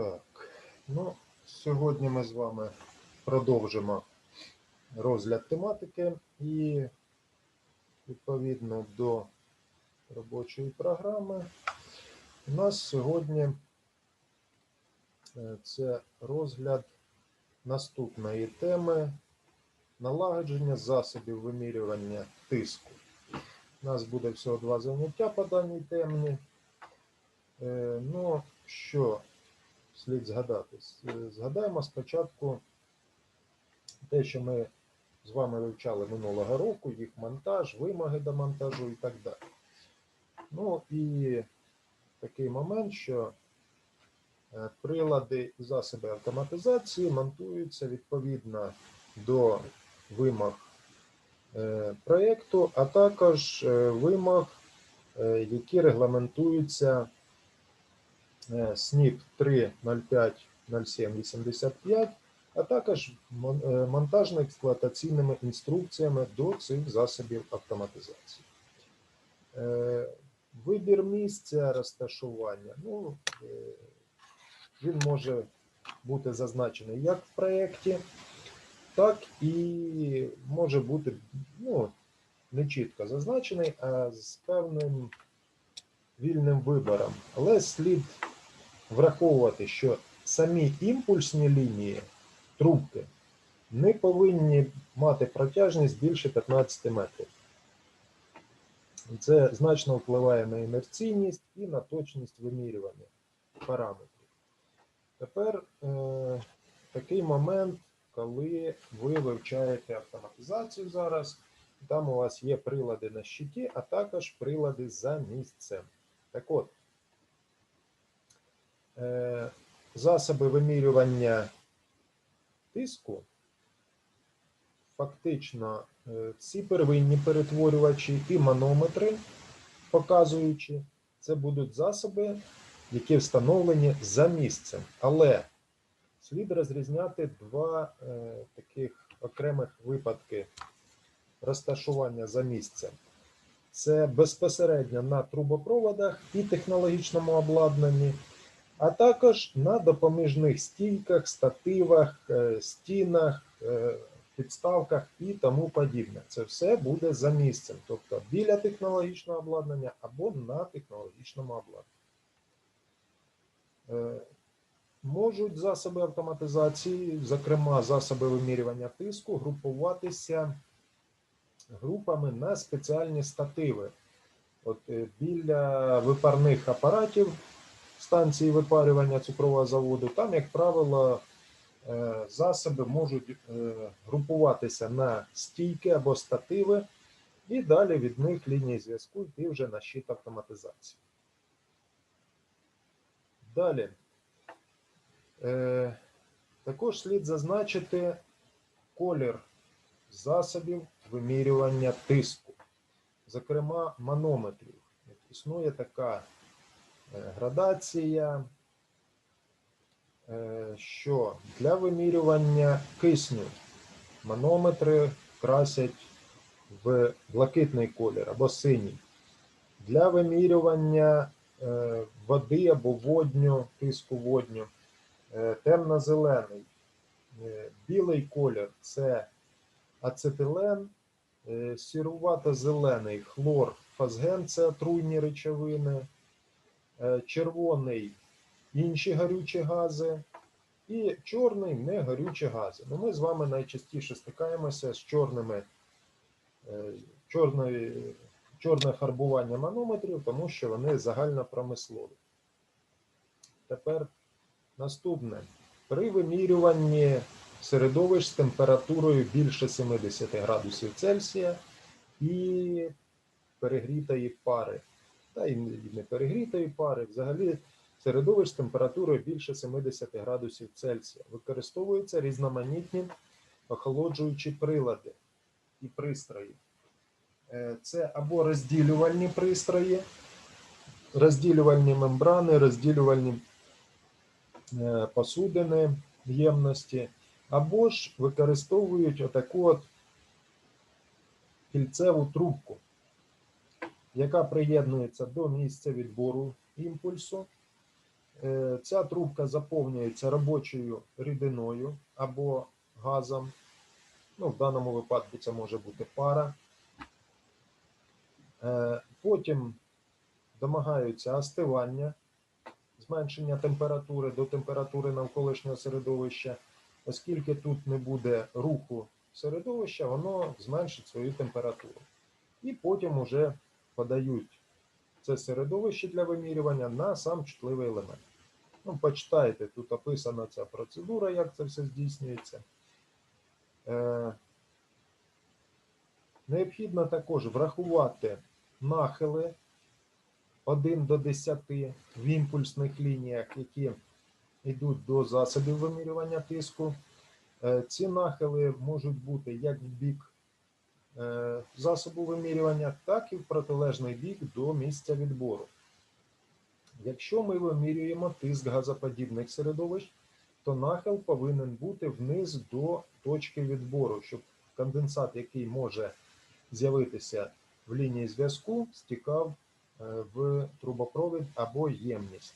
Так, ну, сьогодні ми з вами продовжимо розгляд тематики і відповідно до робочої програми. У нас сьогодні е, це розгляд наступної теми налагодження засобів вимірювання тиску. У нас буде всього два заняття по даній темі. Е, Ну, що слід згадати? Згадаємо спочатку те, що ми з вами вивчали минулого року, їх монтаж, вимоги до монтажу і так далі. Ну і такий момент, що е, прилади і засоби автоматизації монтуються відповідно до вимог е, проєкту, а також е, вимог, які регламентуються СНІП 3.05.07.85, а також е, монтажно-експлуатаційними інструкціями до цих засобів автоматизації. Е, Вибір місця розташування. Ну, е, він може бути зазначений як в проєкті, так і може бути ну, не чітко зазначений, а з певним вільним вибором. Але слід враховувати, що самі імпульсні лінії трубки не повинні мати протяжність більше 15 метрів. Це значно впливає на інерційність і на точність вимірювання параметрів. Тепер е, такий момент, коли ви вивчаєте автоматизацію зараз. Там у вас є прилади на щиті, а також прилади за місцем. Так от, засоби вимірювання тиску, фактично, е, всі первинні перетворювачі і манометри, показуючи, це будуть засоби, які встановлені за місцем. Але слід розрізняти два е, таких окремих випадки розташування за місцем. Це безпосередньо на трубопроводах і технологічному обладнанні, а також на допоміжних стійках, стативах, е, стінах, е, підставках і тому подібне. Це все буде за місцем, тобто біля технологічного обладнання або на технологічному обладнанні. Е, Можуть засоби автоматизації, зокрема засоби вимірювання тиску, групуватися групами на спеціальні стативи. От біля випарних апаратів станції випарювання цукрового заводу, там, як правило, е, засоби можуть е, групуватися на стійки або стативи, і далі від них лінії зв'язку йти вже на щит автоматизації. Далі. Е, Також слід зазначити колір засобів вимірювання тиску, зокрема манометрів. Існує така градація, е, що для вимірювання кисню манометри красять в блакитний колір або синій. Для вимірювання е, води або водню, тиску водню, е, темно-зелений. Е, Білий колір це ацетилен, е, сірувато-зелений хлор, фазген це отруйні речовини, е, червоний інші горючі гази, і чорний не горючі гази. Ну, ми з вами найчастіше стикаємося з чорними, е, чорне фарбування манометрів, тому що вони загальнопромислові. Тепер наступне. При вимірюванні середовищ з температурою більше 70 градусів Цельсія і перегрітої пари, та й не перегрітої пари, взагалі середовищ з температурою більше 70 градусів Цельсія. Використовуються різноманітні охолоджуючі прилади і пристрої. Е, Це або розділювальні пристрої, розділювальні мембрани, розділювальні е, посудини ємності, або ж використовують отаку от кільцеву трубку, яка приєднується до місця відбору імпульсу Е, Ця трубка заповнюється робочою рідиною або газом. Ну, в даному випадку це може бути пара. Е, Потім домагаються остивання, зменшення температури до температури навколишнього середовища. Оскільки тут не буде руху середовища, воно зменшить свою температуру. І потім уже подають це середовище для вимірювання на сам чутливий елемент. Ну, почитайте, тут описана ця процедура, як це все здійснюється. Е, необхідно також врахувати нахили 1 до 10 в імпульсних лініях, які йдуть до засобів вимірювання тиску. Е, ці нахили можуть бути як в бік засобу вимірювання, так і в протилежний бік до місця відбору. Якщо ми вимірюємо тиск газоподібних середовищ, то нахил повинен бути вниз до точки відбору, щоб конденсат, який може з'явитися в лінії зв'язку, стікав е, в трубопровід або ємність.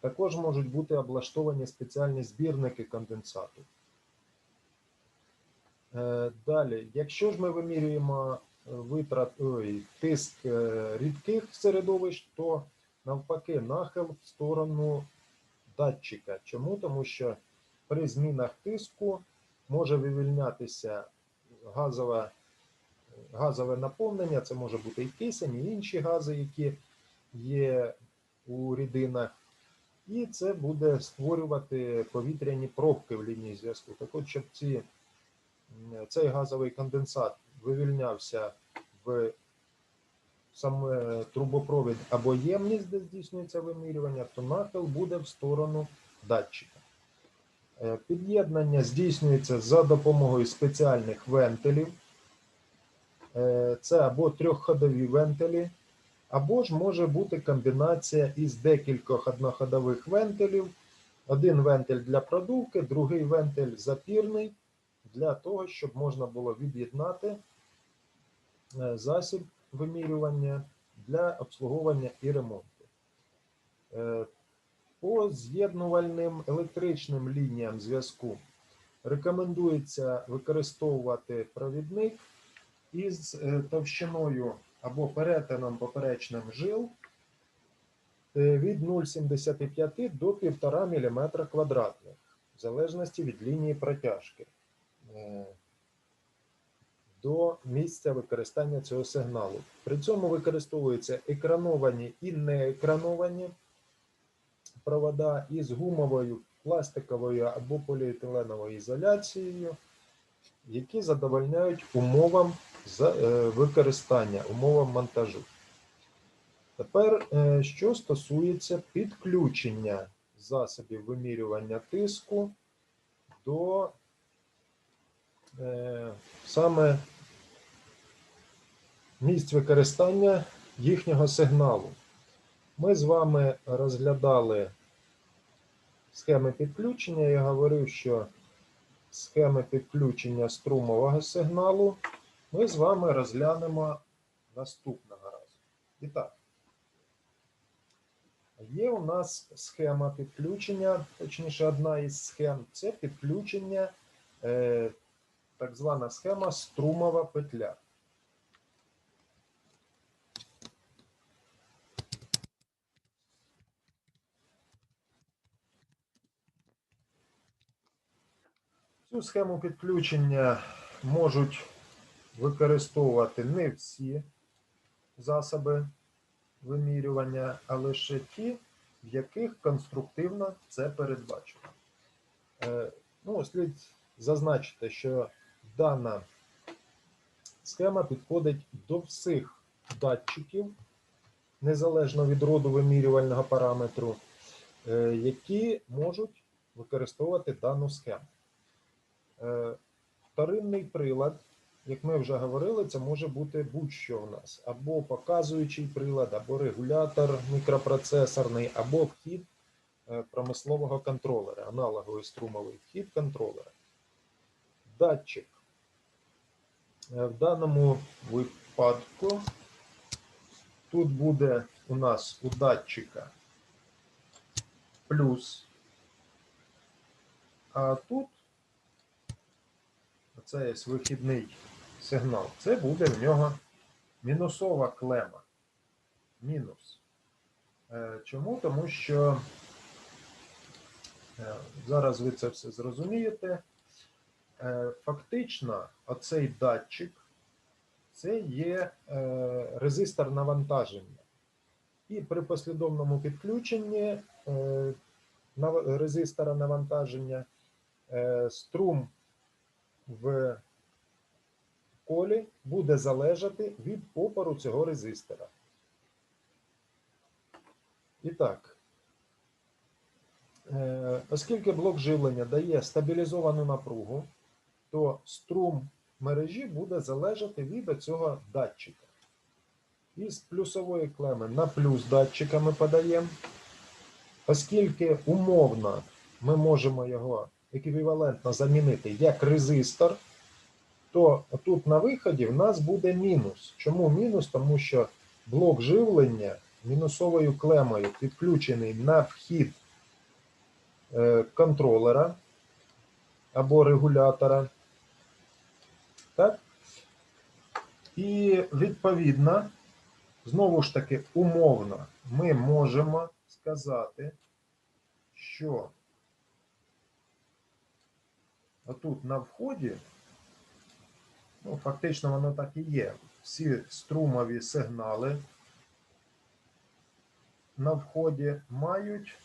Також можуть бути облаштовані спеціальні збірники конденсату. Е, Далі, якщо ж ми вимірюємо е, витрат, ой, тиск е, рідких середовищ, то навпаки нахил в сторону датчика. Чому? Тому що при змінах тиску може вивільнятися газове, газове наповнення, це може бути і кисень, і інші гази, які є у рідинах. І це буде створювати повітряні пробки в лінії зв'язку. Так от, щоб ці, цей газовий конденсат вивільнявся в саме трубопровід або ємність, де здійснюється вимірювання, то нахил буде в сторону датчика. Е, Під'єднання здійснюється за допомогою спеціальних вентилів. Е, Це або трьохходові вентилі, або ж може бути комбінація із декількох одноходових вентилів. Один вентиль для продувки, другий вентиль запірний, для того, щоб можна було від'єднати е, засіб вимірювання для обслуговування і ремонту. Е, По з'єднувальним електричним лініям зв'язку рекомендується використовувати провідник із е, товщиною або перетином поперечним жил від 0,75 до 1,5 мм квадратних, в залежності від лінії протяжки до місця використання цього сигналу. При цьому використовуються екрановані і неекрановані провода із гумовою, пластиковою або поліетиленовою ізоляцією, які задовольняють умовам е, використання, умовам монтажу. Тепер, е, що стосується підключення засобів вимірювання тиску до е, саме місць використання їхнього сигналу. Ми з вами розглядали схеми підключення. Я говорив, що схеми підключення струмового сигналу ми з вами розглянемо наступного разу. І так, є у нас схема підключення, точніше, одна із схем це підключення, е, так звана схема струмова петля. Цю схему підключення можуть використовувати не всі засоби вимірювання, а лише ті, в яких конструктивно це передбачено. Е, Ну, слід зазначити, що дана схема підходить до всіх датчиків, незалежно від роду вимірювального параметру, е, які можуть використовувати дану схему. Е, Вторинний прилад, як ми вже говорили, це може бути будь-що у нас. Або показуючий прилад, або регулятор мікропроцесорний, або вхід е, промислового контролера, аналоговий струмовий вхід контролера. Датчик. Е, В даному випадку тут буде у нас у датчика плюс. А тут це є вихідний сигнал. Це буде в нього мінусова клема. Мінус. Е, Чому? Тому що е, зараз ви це все зрозумієте. Е, Фактично, оцей датчик це є е, резистор навантаження. І при послідовному підключенні е, резистора навантаження струм в колі буде залежати від опору цього резистора. І так, оскільки блок живлення дає стабілізовану напругу, то струм мережі буде залежати від цього датчика. Із плюсової клеми на плюс датчика ми подаємо. Оскільки умовно ми можемо його еквівалентно замінити як резистор, то тут на виході в нас буде мінус. Чому мінус? Тому що блок живлення мінусовою клемою підключений на вхід е, контролера або регулятора. Так? І відповідно, знову ж таки, умовно, ми можемо сказати, що отут на вході, ну, фактично воно так і є, всі струмові сигнали на вході мають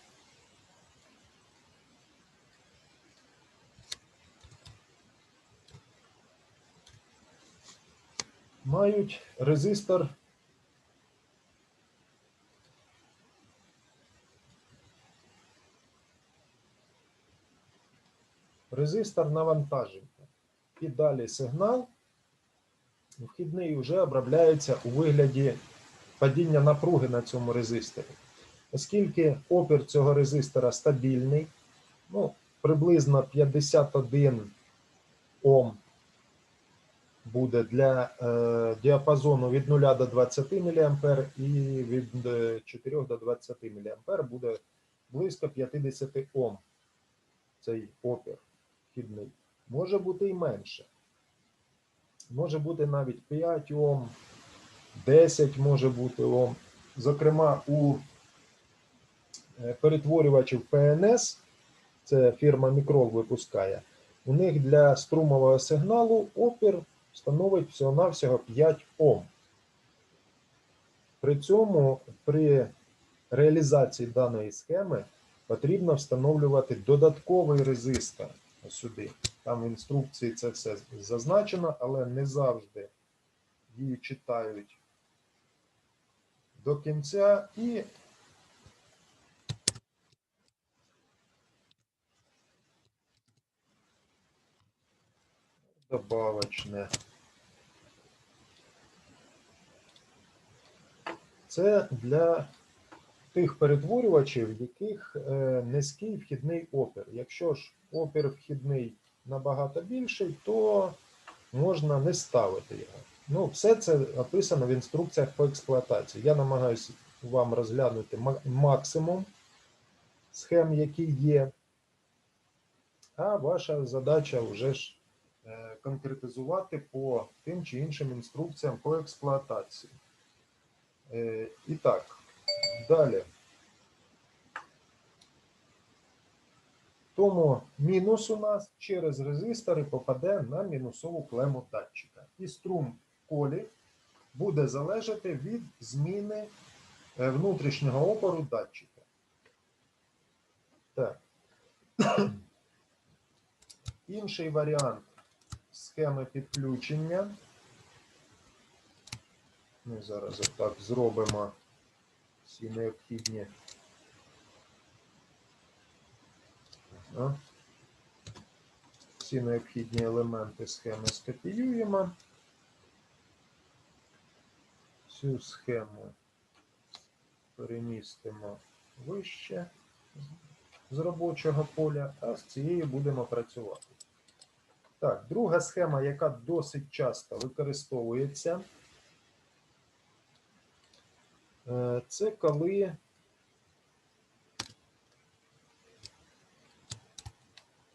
мають резистор резистор навантаження. І далі сигнал вхідний вже обробляється у вигляді падіння напруги на цьому резисторі. Оскільки опір цього резистора стабільний, ну, приблизно 51 Ом буде для е, діапазону від 0 до 20 мА і від е, 4 до 20 мА буде близько 50 Ом. Цей опір вхідний. Може бути і менше. Може бути навіть 5 Ом, 10 може бути Ом. Зокрема, у е, перетворювачів ПНС, це фірма Мікрол випускає, у них для струмового сигналу опір становить всього-навсього 5 Ом. При цьому при реалізації даної схеми потрібно встановлювати додатковий резистор сюди. Там в інструкції це все зазначено, але не завжди її читають до кінця і добавочне. Це для тих перетворювачів, в яких е, низький вхідний опір. Якщо ж опір вхідний набагато більший, то можна не ставити його. Ну, все це описано в інструкціях по експлуатації. Я намагаюся вам розглянути максимум схем, які є. А ваша задача вже ж конкретизувати по тим чи іншим інструкціям по експлуатації. Е, І так, далі. Тому мінус у нас через резистори попаде на мінусову клему датчика. І струм колі буде залежати від зміни е, внутрішнього опору датчика. Так. Інший варіант схеми підключення. Ми зараз отак зробимо всі необхідні. Всі необхідні елементи схеми скопіюємо. Цю схему перемістимо вище з робочого поля, а з цією будемо працювати. Так, друга схема, яка досить часто використовується, е, це коли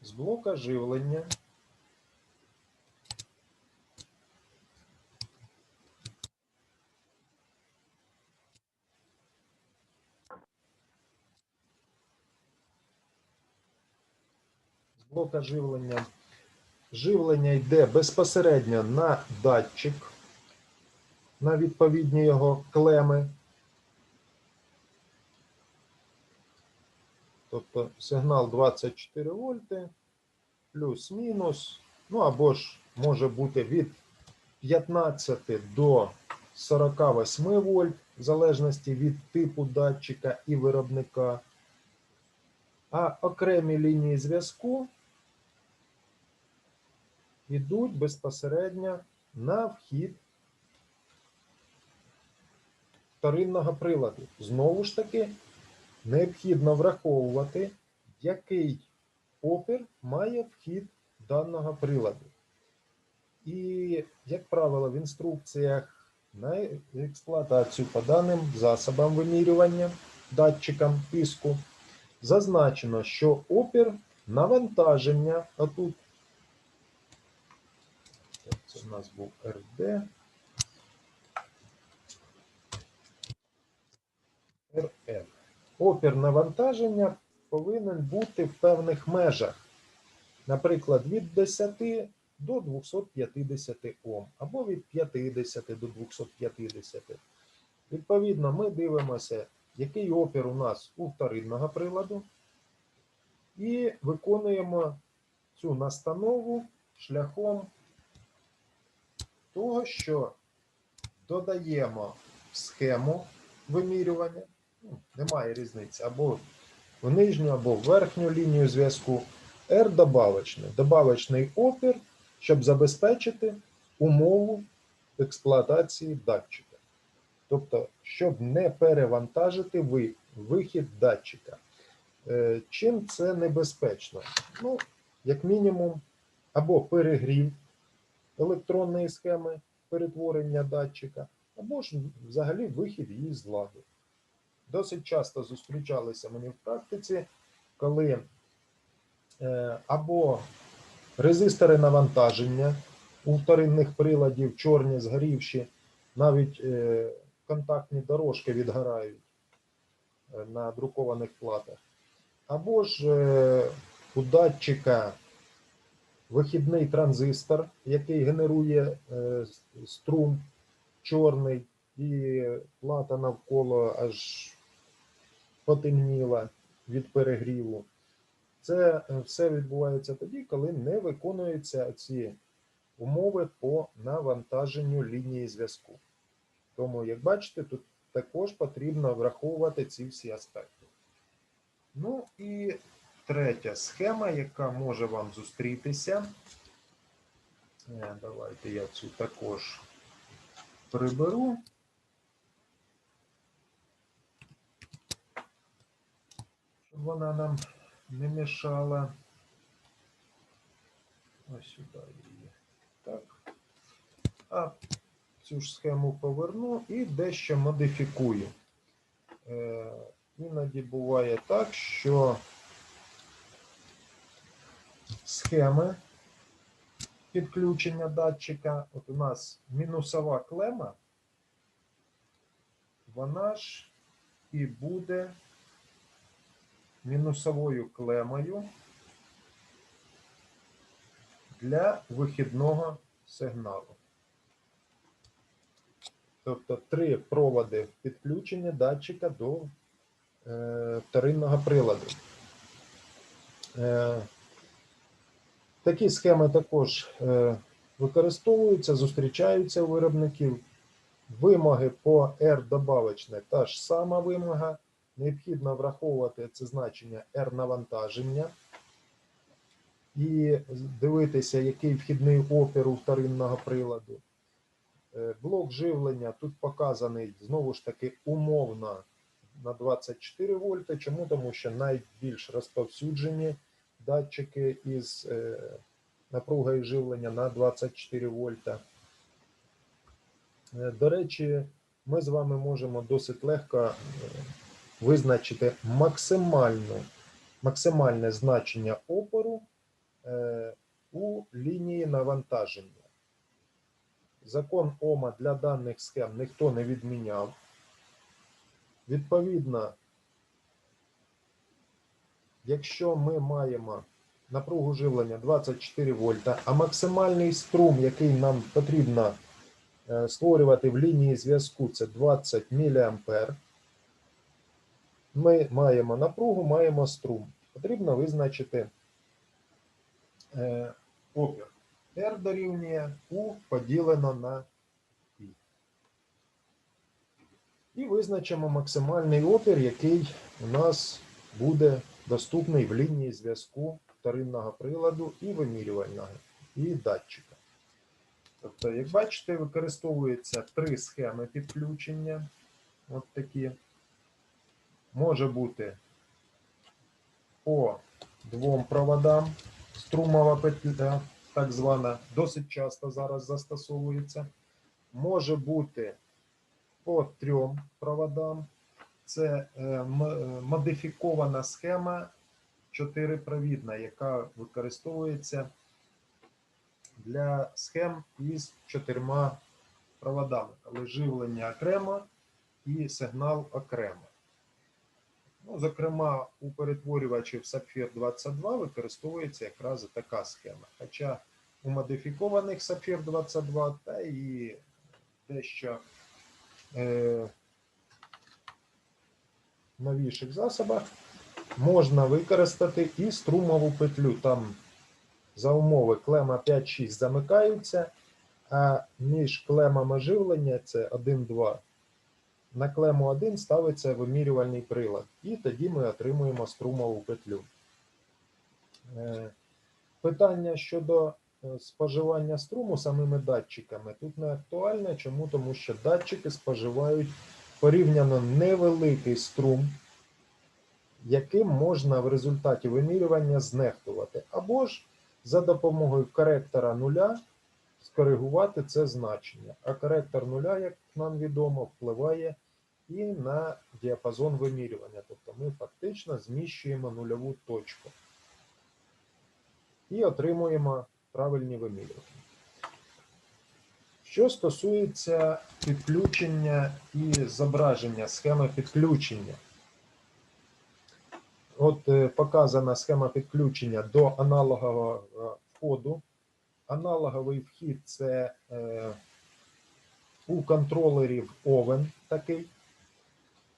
з блока живлення з блока живлення. Живлення йде безпосередньо на датчик, на відповідні його клеми. Тобто сигнал 24 вольти, плюс-мінус, ну або ж може бути від 15 до 48 вольт, в залежності від типу датчика і виробника. А окремі лінії зв'язку йдуть безпосередньо на вхід вторинного приладу. Знову ж таки, необхідно враховувати, який опір має вхід даного приладу. І, як правило, в інструкціях на експлуатацію по даним засобам вимірювання датчикам тиску зазначено, що опір навантаження, а тут так, це у нас був РД. РФ. Опір навантаження повинен бути в певних межах. Наприклад, від 10 до 250 Ом, або від 50 до 250. Відповідно, ми дивимося, який опір у нас у вторинного приладу, і виконуємо цю настанову шляхом того, що додаємо схему вимірювання, ну, немає різниці, або в нижню, або в верхню лінію зв'язку, R добавочний, добавочний опір, щоб забезпечити умову експлуатації датчика. Тобто, щоб не перевантажити ви- вихід датчика. Е, Чим це небезпечно? Ну, як мінімум, або перегрів електронної схеми перетворення датчика, або ж взагалі вихід її з ладу. Досить часто зустрічалися мені в практиці, коли е, або резистори навантаження у вторинних приладів, чорні, згорівші, навіть е, контактні дорожки відгорають е, на друкованих платах, або ж у датчика вихідний транзистор, який генерує е, струм чорний, і плата навколо аж потемніла від перегріву. Це е, все відбувається тоді, коли не виконуються ці умови по навантаженню лінії зв'язку. Тому, як бачите, тут також потрібно враховувати ці всі аспекти. Ну і третя схема, яка може вам зустрітися. Е, Давайте я цю також приберу. Щоб вона нам не мішала. Ось сюди її. Так. А цю ж схему поверну і дещо модифікую. Е, іноді буває так, що схеми підключення датчика, от у нас мінусова клема, вона ж і буде мінусовою клемою для вихідного сигналу. Тобто три проводи підключення датчика до е, вторинного приладу. Е, такі схеми також е, використовуються, зустрічаються у виробників. Вимоги по R добавочне та ж сама вимога. Необхідно враховувати це значення R навантаження і дивитися, який вхідний опір у вторинного приладу. Е, Блок живлення тут показаний знову ж таки умовно на 24 вольта. Чому? Тому що найбільш розповсюджені датчики із е, напругою живлення на 24 вольта. Е, До речі, ми з вами можемо досить легко е, визначити максимальну, максимальне значення опору у лінії навантаження. Закон Ома для даних схем ніхто не відміняв. Відповідно, якщо ми маємо напругу живлення 24 вольта, а максимальний струм, який нам потрібно е, створювати в лінії зв'язку, це 20 мА, ми маємо напругу, маємо струм. Потрібно визначити е, опір. R дорівнює U поділено на I. І визначимо максимальний опір, який у нас буде доступний в лінії зв'язку вторинного приладу і вимірювального, і датчика. Тобто, як бачите, використовується три схеми підключення. От такі. Може бути по двом проводам струмова петля, так звана, досить часто зараз застосовується. Може бути по трьом проводам. Це е, е, модифікована схема чотирипровідна, яка використовується для схем із чотирма проводами, коли живлення окремо і сигнал окремо. Ну, зокрема, у перетворювачів Sapphire 22 використовується якраз така схема. Хоча у модифікованих Sapphire 22 та і дещо е, новіших засобах можна використати і струмову петлю. Там за умови клема 5-6 замикаються, а між клемами живлення це 1-2. На клему 1 ставиться вимірювальний прилад, і тоді ми отримуємо струмову петлю. Е, Питання щодо е, споживання струму самими датчиками тут не актуальне. Чому? Тому що датчики споживають порівняно невеликий струм, яким можна в результаті вимірювання знехтувати, або ж за допомогою коректора нуля скоригувати це значення. А коректор нуля, як нам відомо, впливає і на діапазон вимірювання. Тобто ми фактично зміщуємо нульову точку і отримуємо правильні вимірювання. Що стосується підключення і зображення схеми підключення. От е, показана схема підключення до аналогового е, входу. Аналоговий вхід це е, у контролерів овен такий.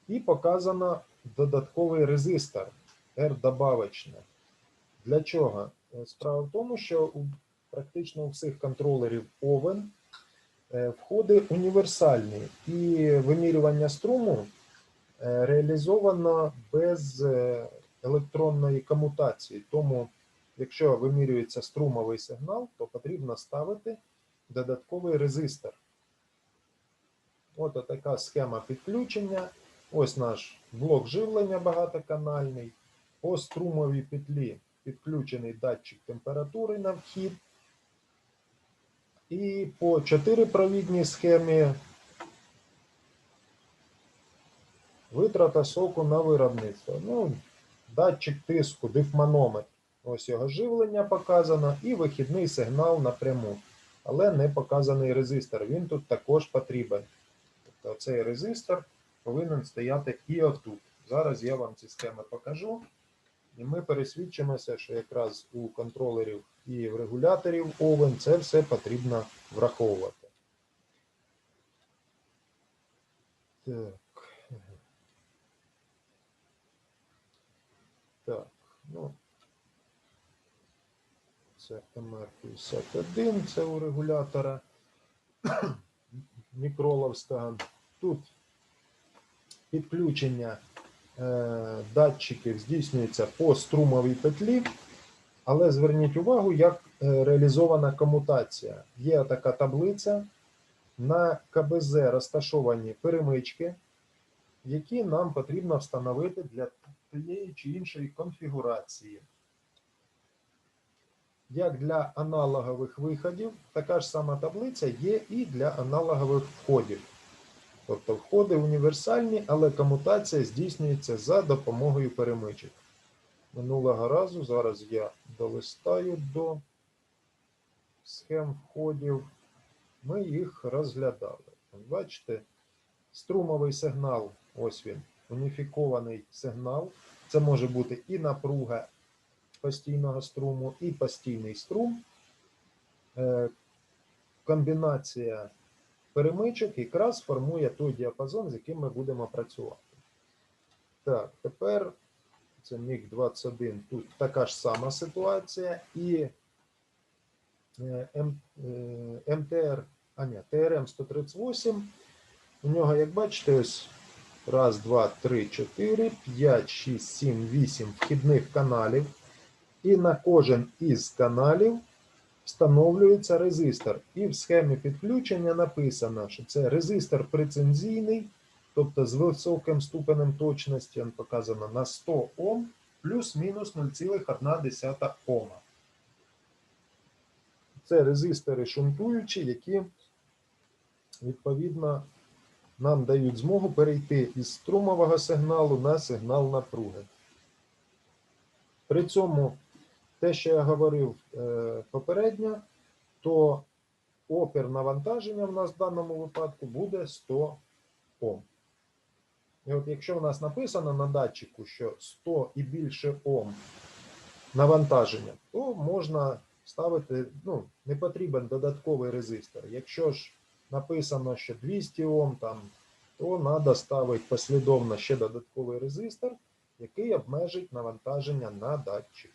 І показано додатковий резистор R добавочне. Для чого? Е, Справа в тому, що практично у всіх контролерів овен входи універсальні, і вимірювання струму е, реалізовано без е, електронної комутації. Тому, якщо вимірюється струмовий сигнал, то потрібно ставити додатковий резистор. От така схема підключення. Ось наш блок живлення багатоканальний. По струмовій петлі підключений датчик температури на вхід. І по чотирипровідній схемі витрата соку на виробництво. Ну, датчик тиску, дифманометр. Ось його живлення показано, і вихідний сигнал напряму. Але не показаний резистор. Він тут також потрібен. Тобто цей резистор повинен стояти і отут. Зараз я вам ці схеми покажу. І ми пересвідчимося, що якраз у контролерів і в регуляторів овен це все потрібно враховувати. Так. Так, ну. Це МР-51, це у регулятора мікроловського. Тут підключення е, датчиків здійснюється по струмовій петлі, але зверніть увагу, як е, реалізована комутація. Є така таблиця, на КБЗ розташовані перемички, які нам потрібно встановити для тієї чи іншої конфігурації. Як для аналогових виходів, така ж сама таблиця є і для аналогових входів. Тобто входи універсальні, але комутація здійснюється за допомогою перемичок. Минулого разу зараз я долистаю до схем входів, ми їх розглядали. Бачите, струмовий сигнал, ось він, уніфікований сигнал. Це може бути і напруга постійного струму, і постійний струм. Е, Комбінація перемичок якраз формує той діапазон, з яким ми будемо працювати. Так, тепер це міг 21. Тут така ж сама ситуація. І е, М- е, МТР, а ні, ТРМ 138. У нього, як бачите, ось раз, два, три, чотири, п'ять, шість, сім, вісім вхідних каналів. І на кожен із каналів встановлюється резистор. І в схемі підключення написано, що це резистор прецензійний, тобто з високим ступенем точності він показано на 100 Ом плюс-мінус 0,1 Ома. Це резистори шунтуючі, які відповідно нам дають змогу перейти із струмового сигналу на сигнал напруги. При цьому те, що я говорив е, попередньо, то опір навантаження в нас в даному випадку буде 100 Ом. І от якщо у нас написано на датчику, що 100 і більше Ом навантаження, то можна ставити, ну, не потрібен додатковий резистор. Якщо ж написано, що 200 Ом, там, то треба ставити послідовно ще додатковий резистор, який обмежить навантаження на датчик.